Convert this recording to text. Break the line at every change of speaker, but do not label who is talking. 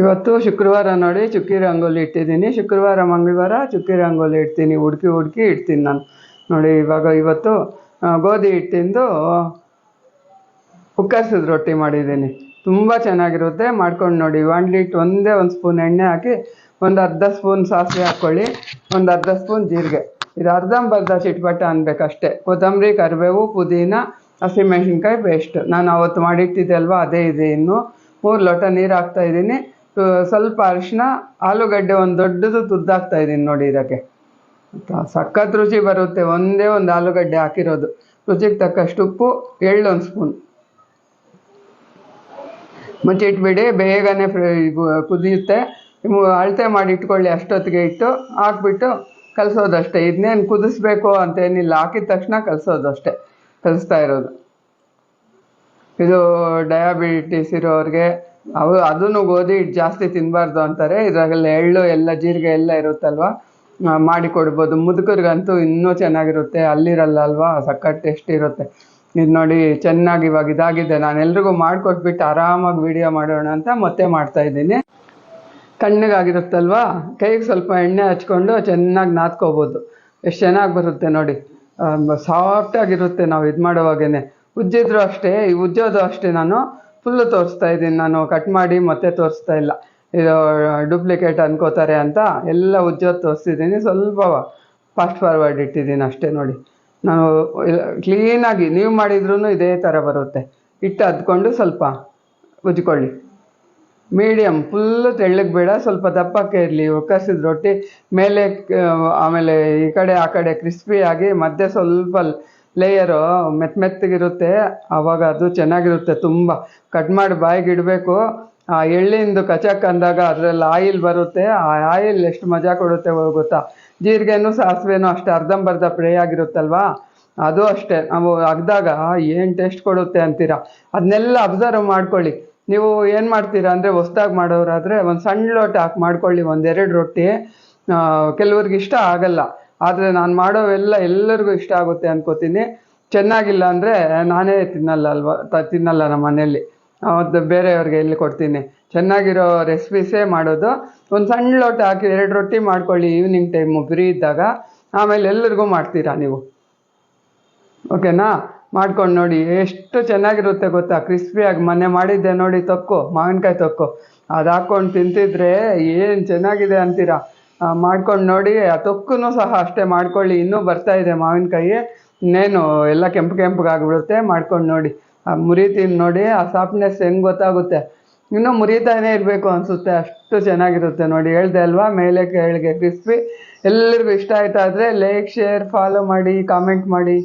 ಇವತ್ತು ಶುಕ್ರವಾರ ನೋಡಿ ಚುಕ್ಕಿ ರಂಗೋಲಿ ಇಟ್ಟಿದ್ದೀನಿ. ಶುಕ್ರವಾರ, ಮಂಗಳವಾರ ಚುಕ್ಕಿ ರಂಗೋಲಿ ಇಡ್ತೀನಿ. ಹುಡುಕಿ ಹುಡುಕಿ ಇಡ್ತೀನಿ ನಾನು. ನೋಡಿ, ಇವಾಗ ಇವತ್ತು ಗೋಧಿ ಹಿಟ್ಟಿಂದು ಕುಕ್ಕರ್ಸಿದ ರೊಟ್ಟಿ ಮಾಡಿದ್ದೀನಿ. ತುಂಬ ಚೆನ್ನಾಗಿರುತ್ತೆ. ಮಾಡ್ಕೊಂಡು ನೋಡಿ. ಒಂದು ಒಂದೇ ಒಂದು ಸ್ಪೂನ್ ಎಣ್ಣೆ ಹಾಕಿ, ಒಂದು ಅರ್ಧ ಸ್ಪೂನ್ ಸಾಸಿವೆ ಹಾಕ್ಕೊಳ್ಳಿ. ಒಂದು ಅರ್ಧ ಸ್ಪೂನ್ ಜೀರಿಗೆ. ಇದು ಅರ್ಧಂಬರ್ಧ ಚಿಟ್ಪಟ ಅನ್ಬೇಕಷ್ಟೇ. ಕೊತ್ತಂಬರಿ, ಕರಿಬೇವು, ಪುದೀನ ಹಸಿಮೆಣಸಿನ್ಕಾಯಿ ಪೇಸ್ಟ್ ನಾನು ಅವತ್ತು ಮಾಡಿಟ್ಟಿದ್ದೆ ಅಲ್ವಾ? ಅದೇ ಇದೆ ಇನ್ನು. ಮೂರು ಲೋಟ ನೀರು ಹಾಕ್ತಾ ಇದ್ದೀನಿ. ಸ್ವಲ್ಪ ಅರಿಶಿನ ಆಲೂಗಡ್ಡೆ ಒಂದು ದೊಡ್ಡದು ತುದ್ದಾಗ್ತಾ ಇದ್ದೀನಿ ನೋಡಿ ಇದಕ್ಕೆ? ಸಖತ್ ರುಚಿ ಬರುತ್ತೆ, ಒಂದೇ ಒಂದು ಆಲೂಗಡ್ಡೆ ಹಾಕಿರೋದು. ರುಚಿಗೆ ತಕ್ಕಷ್ಟು ಉಪ್ಪು, ಎಳ್ಳು ಒಂದು ಸ್ಪೂನ್. ಮುಚ್ಚಿಟ್ಬಿಡಿ, ಬೇಗನೆ ಕುದಿಯುತ್ತೆ. ಅಳತೆ ಮಾಡಿ ಇಟ್ಕೊಳ್ಳಿ ಅಷ್ಟೊತ್ತಿಗೆ ಇಟ್ಟು, ಹಾಕ್ಬಿಟ್ಟು ಕಲಸೋದಷ್ಟೇ. ಇದನ್ನೇನು ಕುದಿಸ್ಬೇಕು ಅಂತೇನಿಲ್ಲ, ಹಾಕಿದ ತಕ್ಷಣ ಕಲಸೋದು ಅಷ್ಟೇ ಕಲಿಸ್ತಾ ಇರೋದು. ಇದು ಡಯಾಬಿಟಿಸ್ ಇರೋರಿಗೆ ಅವು ಅದನ್ನು ಗೋಧಿ ಜಾಸ್ತಿ ತಿನ್ಬಾರ್ದು ಅಂತಾರೆ. ಇದ್ರಲ್ಲಿ ಎಳ್ಳು, ಎಲ್ಲ ಜೀರಿಗೆ ಎಲ್ಲ ಇರುತ್ತಲ್ವ? ಮಾಡಿ ಕೊಡ್ಬೋದು. ಮುದುಕರಿಗಂತೂ ಇನ್ನೂ ಚೆನ್ನಾಗಿರುತ್ತೆ. ಅಲ್ಲಿರಲ್ಲ ಅಲ್ವಾ? ಸಖತ್ ಟೇಸ್ಟ್ ಇರುತ್ತೆ. ಇದು ನೋಡಿ, ಚೆನ್ನಾಗಿ ಇವಾಗ ಇದಾಗಿದೆ. ನಾನು ಎಲ್ರಿಗೂ ಮಾಡಿಕೊಟ್ಬಿಟ್ಟು ಆರಾಮಾಗಿ ವಿಡಿಯೋ ಮಾಡೋಣ ಅಂತ ಮತ್ತೆ ಮಾಡ್ತಾ ಇದ್ದೀನಿ. ತಣ್ಣಗಾಗಿರುತ್ತಲ್ವಾ ಕೈಗೆ ಸ್ವಲ್ಪ ಎಣ್ಣೆ ಹಚ್ಕೊಂಡು ಚೆನ್ನಾಗಿ ನಾದ್ಕೋಬೋದು. ಎಷ್ಟು ಚೆನ್ನಾಗಿ ಬರುತ್ತೆ ನೋಡಿ. ಸಾಫ್ಟಾಗಿರುತ್ತೆ ನಾವು ಇದು ಮಾಡೋವಾಗೇನೆ. ಉಜ್ಜಿದ್ರು ಅಷ್ಟೇ, ಈ ಉಜ್ಜೋದು ಅಷ್ಟೇ ನಾನು. ಫುಲ್ಲು ತೋರಿಸ್ತಾ ಇದ್ದೀನಿ ನಾನು ಕಟ್ ಮಾಡಿ ಮತ್ತೆ ತೋರಿಸ್ತಾ ಇಲ್ಲ. ಇದು ಡೂಪ್ಲಿಕೇಟ್ ಅನ್ಕೋತಾರೆ ಅಂತ ಎಲ್ಲ ಉಜ್ಜೋದು ತೋರಿಸ್ತಿದ್ದೀನಿ. ಸ್ವಲ್ಪ ಫಾಸ್ಟ್ ಫಾರ್ವರ್ಡ್ ಇಟ್ಟಿದ್ದೀನಿ ಅಷ್ಟೇ ನೋಡಿ. ನಾವು ಕ್ಲೀನಾಗಿ ನೀವು ಮಾಡಿದ್ರೂ ಇದೇ ಥರ ಬರುತ್ತೆ. ಹಿಟ್ಟು ಅದ್ಕೊಂಡು ಸ್ವಲ್ಪ ಉಜ್ಕೊಳ್ಳಿ. ಮೀಡಿಯಮ್ ಫುಲ್ಲು ತೆಳ್ಳಗೆ ಬೇಡ, ಸ್ವಲ್ಪ ದಪ್ಪಕ್ಕೆ ಇರಲಿ. ಒಕ್ಕಸಿದ ರೊಟ್ಟಿ, ಮೇಲೆ ಆಮೇಲೆ ಈ ಕಡೆ, ಆ ಕಡೆ ಕ್ರಿಸ್ಪಿಯಾಗಿ ಮಧ್ಯೆ ಸ್ವಲ್ಪ ಲೇಯರು ಮೆತ್ತ ಮೆತ್ತಗಿರುತ್ತೆ. ಆವಾಗ ಅದು ಚೆನ್ನಾಗಿರುತ್ತೆ. ತುಂಬ ಕಟ್ ಮಾಡಿ ಬಾಯಿಗೆ ಇಡಬೇಕು. ಆ ಎಳ್ಳಿಂದು ಕಚಕ್ ಅಂದಾಗ ಅದರಲ್ಲಿ ಆಯಿಲ್ ಬರುತ್ತೆ. ಆ ಆಯಿಲ್ ಎಷ್ಟು ಮಜಾ ಕೊಡುತ್ತೆ ಗೊತ್ತಾ? ಜೀರಿಗೆನೂ ಸಾಸಿವೆನೂ ಅಷ್ಟೇ ಅರ್ಧಂಬರ್ಧ ಪ್ರೇ ಆಗಿರುತ್ತಲ್ವಾ? ಅದು ಅಷ್ಟೇ. ನಾವು ಅಗ್ದಾಗ ಏನು ಟೇಸ್ಟ್ ಕೊಡುತ್ತೆ ಅಂತೀರಾ? ಅದನ್ನೆಲ್ಲ ಅಬ್ಸರ್ವ್ ಮಾಡ್ಕೊಳ್ಳಿ. ನೀವು ಏನು ಮಾಡ್ತೀರಾ ಅಂದರೆ ಹೊಸ್ದಾಗಿ ಮಾಡೋರಾದರೆ ಒಂದು ಸಣ್ಣ ಲೋಟ ಹಾಕಿ ಮಾಡ್ಕೊಳ್ಳಿ. ಒಂದೆರಡು ರೊಟ್ಟಿ. ಕೆಲವ್ರಿಗೆ ಇಷ್ಟ ಆಗಲ್ಲ. ಆದರೆ ನಾನು ಮಾಡೋವೆಲ್ಲ ಎಲ್ಲರಿಗೂ ಇಷ್ಟ ಆಗುತ್ತೆ ಅನ್ಕೋತೀನಿ. ಚೆನ್ನಾಗಿಲ್ಲ ಅಂದರೆ ನಾನೇ ತಿನ್ನಲ್ಲ ಅಲ್ವಾ ತ, ತಿನ್ನಲ್ಲ ನಮ್ಮ ಮನೆಯಲ್ಲಿ. ಅದು ಬೇರೆಯವ್ರಿಗೆ ಎಲ್ಲಿ ಕೊಡ್ತೀನಿ. ಚೆನ್ನಾಗಿರೋ ರೆಸಿಪೀಸೇ ಮಾಡೋದು. ಒಂದು ಸಣ್ಣ ಲೋಟ ಹಾಕಿ ಎರಡು ರೊಟ್ಟಿ ಮಾಡ್ಕೊಳ್ಳಿ ಈವ್ನಿಂಗ್ ಟೈಮು ಫ್ರೀ ಇದ್ದಾಗ. ಆಮೇಲೆ ಎಲ್ಲರಿಗೂ ಮಾಡ್ತೀರಾ ನೀವು? ಓಕೆನಾ ಮಾಡ್ಕೊಂಡು ನೋಡಿ, ಎಷ್ಟು ಚೆನ್ನಾಗಿರುತ್ತೆ ಗೊತ್ತಾ? ಕ್ರಿಸ್ಪಿಯಾಗಿ ಮೊನ್ನೆ ಮಾಡಿದ್ದೆ ನೋಡಿ, ತೊಕ್ಕು, ಮಾವಿನಕಾಯಿ ತೊಕ್ಕು. ಅದು ಹಾಕ್ಕೊಂಡು ತಿಂತಿದ್ರೆ ಏನು ಚೆನ್ನಾಗಿದೆ ಅಂತೀರಾ? ಮಾಡ್ಕೊಂಡು ನೋಡಿ, ಆ ತೊಕ್ಕೂ ಸಹ ಅಷ್ಟೇ ಮಾಡ್ಕೊಳ್ಳಿ. ಇನ್ನೂ ಬರ್ತಾ ಇದೆ ಮಾವಿನಕಾಯಿ. ಇನ್ನೇನು ಎಲ್ಲ ಕೆಂಪು ಕೆಂಪಗಾಗ್ಬಿಡುತ್ತೆ, ಮಾಡ್ಕೊಂಡು ನೋಡಿ. ಮುರಿತೀನಿ ನೋಡಿ, ಆ ಸಾಫ್ಟ್ನೆಸ್ ಹೆಂಗೆ ಗೊತ್ತಾಗುತ್ತೆ? ಇನ್ನೂ ಮುರಿತಾನೇ ಇರಬೇಕು ಅನಿಸುತ್ತೆ, ಅಷ್ಟು ಚೆನ್ನಾಗಿರುತ್ತೆ ನೋಡಿ. ಹೇಳ್ದೆ ಅಲ್ವಾ, ಮೇಲೆ ಕೆಳಗೆ ಕ್ರಿಸ್ಪಿ ಎಲ್ಲರಿಗೂ ಇಷ್ಟ ಆಯ್ತಾ ಆದರೆ ಲೈಕ್ ಶೇರ್ ಫಾಲೋ ಮಾಡಿ ಕಾಮೆಂಟ್ ಮಾಡಿ.